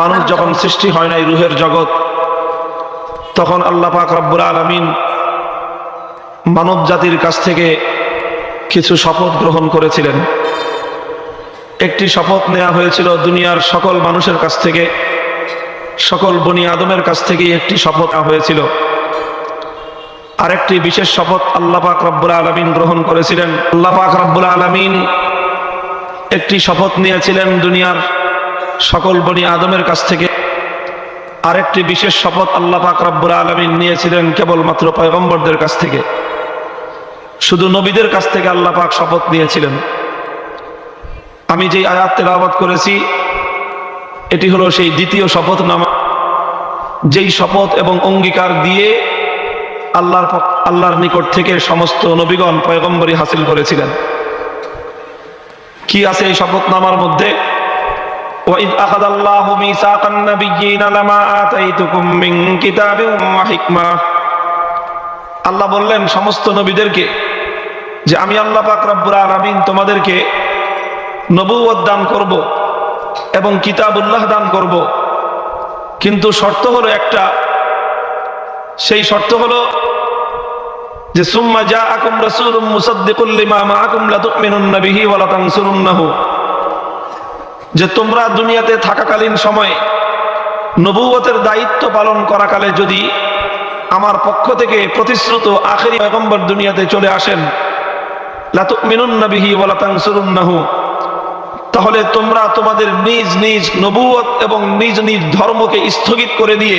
মানুষ যখন সৃষ্টি হয় নাই রুহের জগৎ, তখন আল্লাহ পাক রব্বুল আলমিন মানব জাতির কাছ থেকে কিছু শপথ গ্রহণ করেছিলেন। একটি শপথ নেওয়া হয়েছিল দুনিয়ার সকল মানুষের কাছ থেকে, সকল বনি আদমের কাছ থেকে একটি শপথ নেওয়া হয়েছিল। আরেকটি বিশেষ শপথ আল্লাহ পাক রব্বুল আলমিন গ্রহণ করেছিলেন। আল্লাহ পাক রব্বুল আলমিন একটি শপথ নিয়েছিলেন দুনিয়ার সকল বনি আদমের কাছ থেকে আরেকটি বিশেষ শপথ আল্লাহ পাক রব্বুল আলমিন নিয়েছিলেন কেবলমাত্র পয়গম্বরদের কাছ থেকে। শুধু নবীদের কাছ থেকে আল্লাহ পাক শপথ নিয়েছিলেন। আমি যেই আয়াত তেলাওয়াত করেছি, এটি হলো সেই দ্বিতীয় শপথনামা যেই শপথ এবং অঙ্গীকার দিয়ে আল্লাহর আল্লাহর নিকট থেকে সমস্ত নবীগণ পয়গম্বরী হাসিল করেছিলেন। কি আছে এই শপথনামার মধ্যে? وإذ أخذ الله ميثاق النبيين لما آتيتكم من كتاب وحكمة আল্লাহ বললেন সমস্ত নবীদেরকে যে আমি আল্লাহ পাক রব্বুল আলামিন তোমাদেরকে নবুয়ত দান করব এবং কিতাবুল্লাহ দান করব কিন্তু শর্ত হলো একটা সেই শর্ত হলো যে সুম্মা জাআকুম রাসূলুম মুসাদ্দিকুল লিমা মাআকুম লা তুমিনুন্না বিহি ওয়া লা তানসুরুন্নাহু যে তোমরা দুনিয়াতে থাকাকালীন সময়ে নবুয়তের দায়িত্ব পালন করাকালে যদি আমার পক্ষ থেকে প্রতিশ্রুত আখেরি পয়গম্বর দুনিয়াতে চলে আসেন, লাতুমিনুন্না বিহি ওয়া লা তানসুরুন্নাহু তাহলে তোমরা তোমাদের নিজ নিজ নবুয়ত এবং নিজ নিজ ধর্মকে স্থগিত করে দিয়ে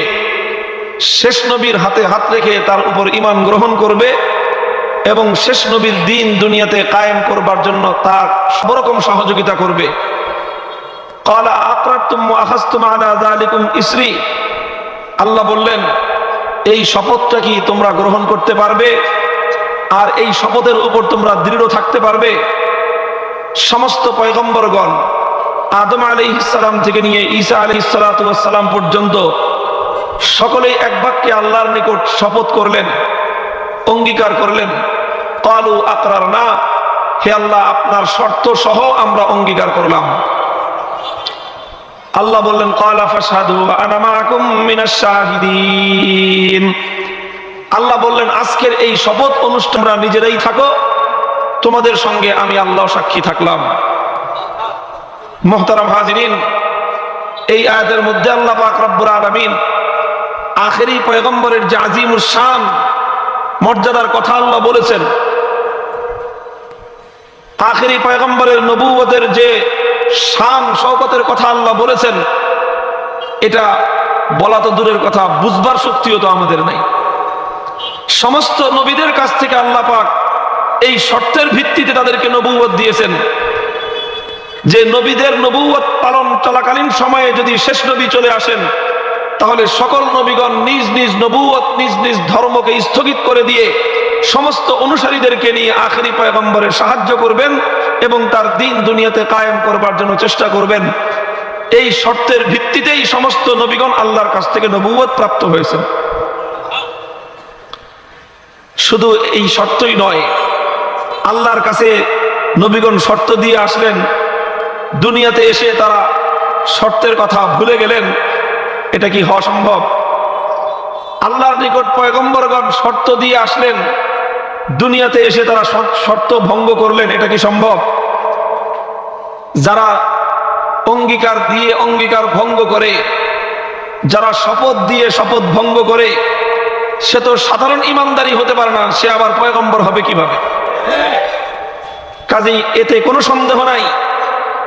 শেষ নবীর হাতে হাত রেখে তার উপর ইমান গ্রহণ করবে এবং শেষ নবীর দিন দুনিয়াতে কায়েম করবার জন্য তার সব রকম সহযোগিতা করবে। কলা আল্লাহ বললেন, এই শপথটা কি তোমরা গ্রহণ করতে পারবে? আর এই শপথের উপর তোমরা দৃঢ় থাকতে পারবে? সমস্ত পয়গম্বরগণ, আদম আলী ইসালাম থেকে নিয়ে ঈসা আলী সালাম পর্যন্ত সকলেই এক বাক্যে আল্লাহর নিকট শপথ করলেন, অঙ্গীকার করলেন। কালু আকরার না হে আল্লাহ, আপনার শর্ত সহ আমরা অঙ্গীকার করলাম। আল্লাহ বললেন আল্লাহ বললেন, আজকের এই শপথ অনুষ্ঠানরা নিজেরাই থাকো, তোমাদের সঙ্গে আমি আল্লাহ সাক্ষী থাকলাম। মোহতারাম হাজিরিন, এই আয়াতের মধ্যে আল্লাহ পাক আলামিন আখেরি পয়গম্বরের যে আজিমুর শান মর্যাদার কথা আল্লাহ বলেছেন, আখেরি পয়গম্বরের নবুয়তের যে শান শওকতের কথা আল্লাহ বলেছেন, এটা বলা তো দূরের কথা, বুঝবার শক্তিও তো আমাদের নাই। সমস্ত নবীদের কাছ থেকে আল্লাহ পাক এই শর্তের ভিত্তিতে তাদেরকে নবুয়ত দিয়েছেন। যে নবীদের নবুয়ত পালন চলাকালীন সময়ে যদি শেষ নবী চলে আসেন, তাহলে সকল নবীগণ নিজ নিজ নবুয়ত নিজ নিজ ধর্মকে স্থগিত করে দিয়ে সমস্ত অনুসারীদেরকে নিয়ে আখেরি পয়গম্বরের সাহায্য করবেন। এবং তার দিন দুনিয়াতে কায়েম করবার জন্য চেষ্টা করবেন। এই শর্তের ভিত্তিতেই সমস্ত নবীগণ আল্লাহর কাছ থেকে নবুয়ত প্রাপ্ত হয়েছেন। শুধু এই শর্তই নয়, আল্লাহর কাছে নবীগণ শর্ত দিয়ে আসলেন, দুনিয়াতে এসে তারা শর্তের কথা ভুলে গেলেন, এটা কি হওয়া সম্ভব? আল্লাহর নিকট পয়গম্বরগণ শর্ত দিয়ে আসলেন দুনিয়াতে এসে তারা শর্ত- ভঙ্গ করলেন, এটা কি সম্ভব? যারা অঙ্গীকার দিয়ে অঙ্গীকার ভঙ্গ করে, যারা শপথ দিয়ে শপথ ভঙ্গ করে, সে তো সাধারণ ইমানদারি হতে পারে না, সে আবার পয়গম্বর হবে কীভাবে? কাজেই এতে কোনো সন্দেহ নাই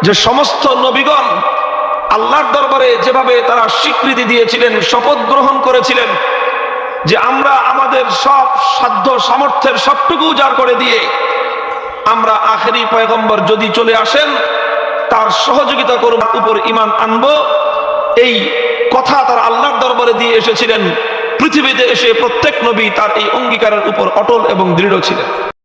যে সমস্ত নবীগণ আল্লাহর দরবারে যেভাবে তারা স্বীকৃতি দিয়েছিলেন, শপথ গ্রহণ করেছিলেন যে আমরা আমাদের সব সাধ্য সামর্থ্যের সবটুকু উজাড় করে দিয়ে আমরা আখেরি পয়গম্বর যদি চলে আসেন, তার সহযোগিতা করব উপর ইমান আনব। এই কথা তার আল্লাহর দরবারে দিয়ে এসেছিলেন। পৃথিবীতে এসে প্রত্যেক নবী তার এই অঙ্গীকারের উপর অটল এবং দৃঢ় ছিলেন।